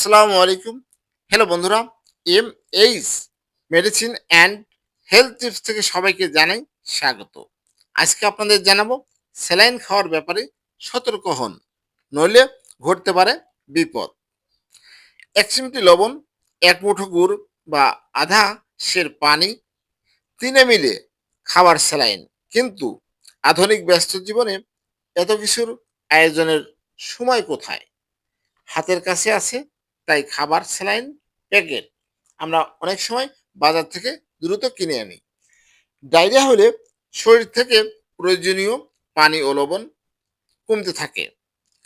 আসসালামু আলাইকুম। হ্যালো বন্ধুরা M H medicine and health tips থেকে সবাইকে জানাই স্বাগত। আজকে আপনাদের জানাব, স্যালাইন খাওয়ার ব্যাপারে সতর্ক হন, নইলে ঘটতে পারে বিপদ। এক চিমটি লবণ, এক মুঠো গুড় বা আধা সের পানি, তিনে মিলে খাবার স্যালাইন। কিন্তু আধুনিক ব্যস্ত জীবনে এত কিছুর আয়োজনের সময় কোথায়? হাতের কাছে আছে তাই খাবার স্যালাইন প্যাকেট আমরা অনেক সময় বাজার থেকে দ্রুত কিনে আনি। ডায়রিয়া হলে শরীর থেকে প্রয়োজনীয় পানি ও লবণ কমতে থাকে।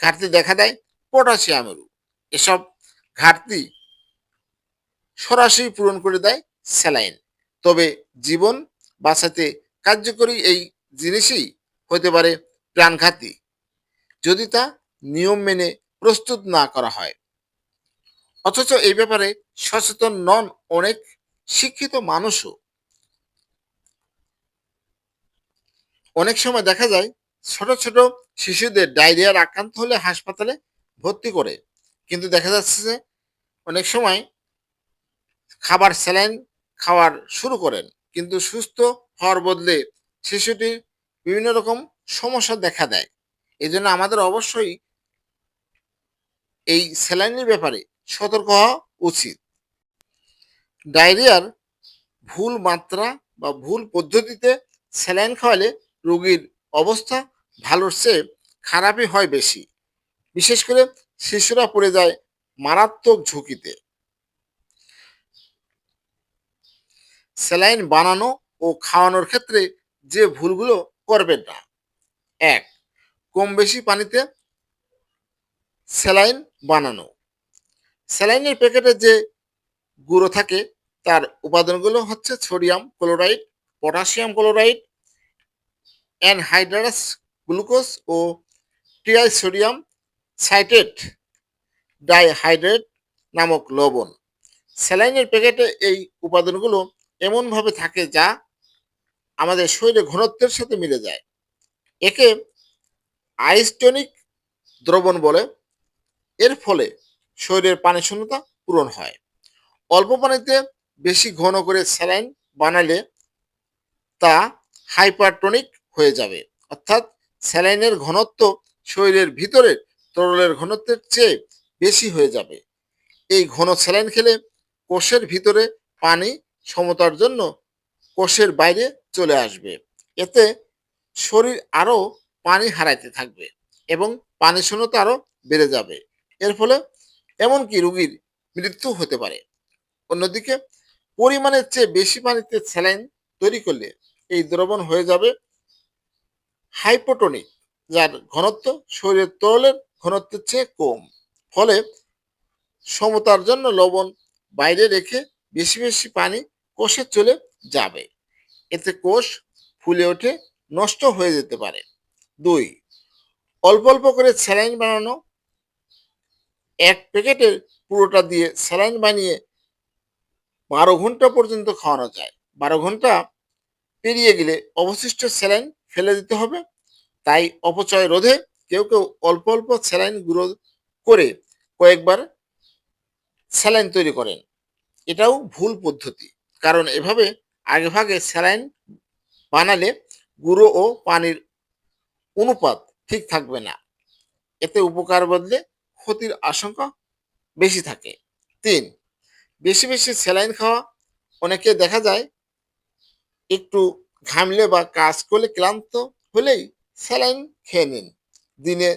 ঘাটতি দেখা দেয় পটাশিয়ামেরও এসব ঘাটতি সরাসরি পূরণ করে দেয় স্যালাইন। তবে জীবন বাঁচাতে কার্যকরী এই জিনিসই হতে পারে প্রাণঘাতী যদি তা নিয়ম মেনে প্রস্তুত না করা হয় অথচ এই ব্যাপারে সচেতন নন অনেক শিক্ষিত মানুষও। অনেক সময় দেখা যায় ছোট ছোট শিশুদের ডায়রিয়ার আক্রান্ত হলে হাসপাতালে ভর্তি করে। কিন্তু দেখা যাচ্ছে যে অনেক সময় খাবার স্যালাইন খাওয়ার শুরু করেন, কিন্তু সুস্থ হওয়ার বদলে শিশুটির বিভিন্ন রকম সমস্যা দেখা দেয়। এই আমাদের অবশ্যই এই স্যালাইনের ব্যাপারে সতর্ক হওয়া উচিত। ডায়রিয়ার ভুল মাত্রা বা ভুল পদ্ধতিতে স্যালাইন খাওয়ালে রোগীর অবস্থা ভালোর চেয়ে খারাপই হয় বেশি। বিশেষ করে শিশুরা পড়ে যায় মারাত্মক ঝুঁকিতে। স্যালাইন বানানো ও খাওয়ানোর ক্ষেত্রে যে ভুলগুলো করবেন না। এক কম বেশি পানিতে স্যালাইন বানানো। স্যালাইনের প্যাকেটে যে গুঁড়ো থাকে, তার উপাদানগুলো হচ্ছে sodium chloride, potassium chloride, anhydrous glucose ও ট্রিয়াইসোডিয়াম সাইটেট ডাইহাইড্রেট নামক লবণ। স্যালাইনের প্যাকেটে এই উপাদানগুলো এমনভাবে থাকে যা আমাদের শরীরে ঘনত্বের সাথে মিলে যায়। একে আইস্টনিক দ্রবণ বলে। এর ফলে শরীরের পানি শূন্যতা পূরণ হয়। অল্প পানিতে বেশি ঘন করে স্যালাইন বানালে তা হাইপারটনিক হয়ে যাবে। অর্থাৎ স্যালাইনের ঘনত্ব শরীরের ভিতরের তরলের ঘনত্বের চেয়ে বেশি হয়ে যাবে। এই ঘন স্যালাইন খেলে কোষের ভিতরে পানি সমতার জন্য কোষের বাইরে চলে আসবে। এতে শরীর আরও পানি হারাইতে থাকবে এবং পানি শূন্যতা আরও বেড়ে যাবে। এর ফলে এমনকি রোগীর মৃত্যু হতে পারে। অন্যদিকে, পরিমাণের চেয়ে বেশি পানিতে স্যালাইন তৈরি করলে এই দ্রবণ হয়ে যাবে হাইপোটনিক, যার ঘনত্ব শরীরের তরলের ঘনত্বের চেয়ে কম। ফলে সমতার জন্য লবণ বাইরে রেখে বেশি বেশি পানি কোষে চলে যাবে। এতে কোষ ফুলে ওঠে, নষ্ট হয়ে যেতে পারে। দুই, অল্প অল্প করে স্যালাইন বানানো এক প্যাকেটের পুরোটা দিয়ে স্যালাইন বানিয়ে বারো ঘণ্টা পর্যন্ত খাওয়ানো যায়। বারো ঘণ্টা পেরিয়ে গেলে অবশিষ্ট স্যালাইন ফেলে দিতে হবে। তাই অপচয় রোধে কেউ কেউ অল্প অল্প স্যালাইন গুঁড়ো করে কয়েকবার স্যালাইন তৈরি করেন। এটাও ভুল পদ্ধতি, কারণ এভাবে আগেভাগে স্যালাইন বানালে গুঁড়ো ও পানির অনুপাত ঠিক থাকবে না। এতে উপকার বদলে ক্ষতির আশঙ্কা বেশি থাকে। তিন, বেশি বেশি স্যালাইন খাওয়া। অনেকে দেখা যায় একটু ঘামলে বা কাজ করলে ক্লান্ত হলেই স্যালাইন খেয়ে নিন। দিনে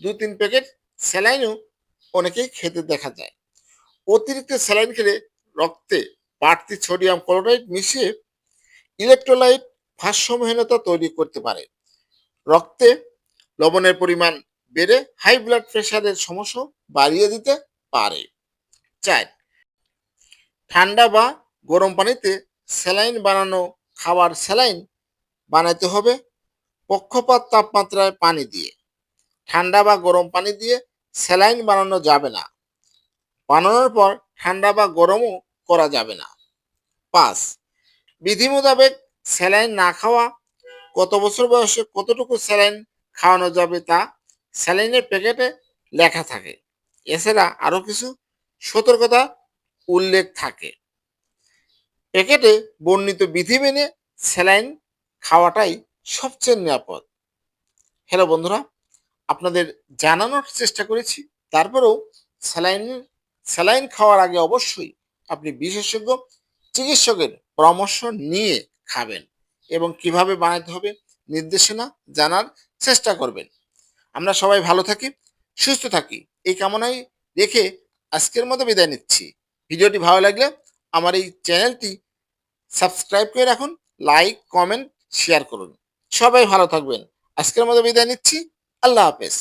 দু তিন প্যাকেট স্যালাইনও অনেকেই খেতে দেখা যায়। অতিরিক্ত স্যালাইন খেলে রক্তে বাড়তি সোডিয়াম ক্লোরাইড মিশিয়ে ইলেকট্রোলাইট ভারসাম্যহীনতা তৈরি করতে পারে। রক্তে লবণের পরিমাণ বেড়ে হাই ব্লাড প্রেশারের সমস্যা বাড়িয়ে দিতে পারে। চার, ঠান্ডা বা গরম পানিতে স্যালাইন বানানো খাবার স্যালাইন বানাতে হবে পক্ষপাত তাপমাত্রায় পানি দিয়ে। ঠান্ডা বা গরম পানি দিয়ে স্যালাইন বানানো যাবে না। বানানোর পর ঠান্ডা বা গরমও করা যাবে না। পাঁচ, বিধি মোতাবেক স্যালাইন না খাওয়া কত বছর বয়সে কতটুকু স্যালাইন খাওয়ানো যাবে তা স্যালাইনের প্যাকেটে লেখা থাকে। এছাড়া আরও কিছু সতর্কতা উল্লেখ থাকে। প্যাকেটে বর্ণিত বিধি মেনে স্যালাইন খাওয়াটাই সবচেয়ে নিরাপদ। হ্যালো বন্ধুরা, আপনাদের জানানোর চেষ্টা করেছি। তারপরেও স্যালাইন স্যালাইন খাওয়ার আগে অবশ্যই আপনি বিশেষজ্ঞ চিকিৎসকের পরামর্শ নিয়ে খাবেন এবং কীভাবে বানাতে হবে নির্দেশনা জানার চেষ্টা করবেন। আমরা সবাই ভালো থাকি, সুস্থ থাকি। এই কামনাই রেখে আজকের মতো বিদায় নিচ্ছি। ভিডিওটি ভালো লাগলে আমার এই চ্যানেলটি সাবস্ক্রাইব করে রাখুন, লাইক, কমেন্ট, শেয়ার করুন। সবাই ভালো থাকবেন। আজকের মতো বিদায় নিচ্ছি। আল্লাহ হাফেজ।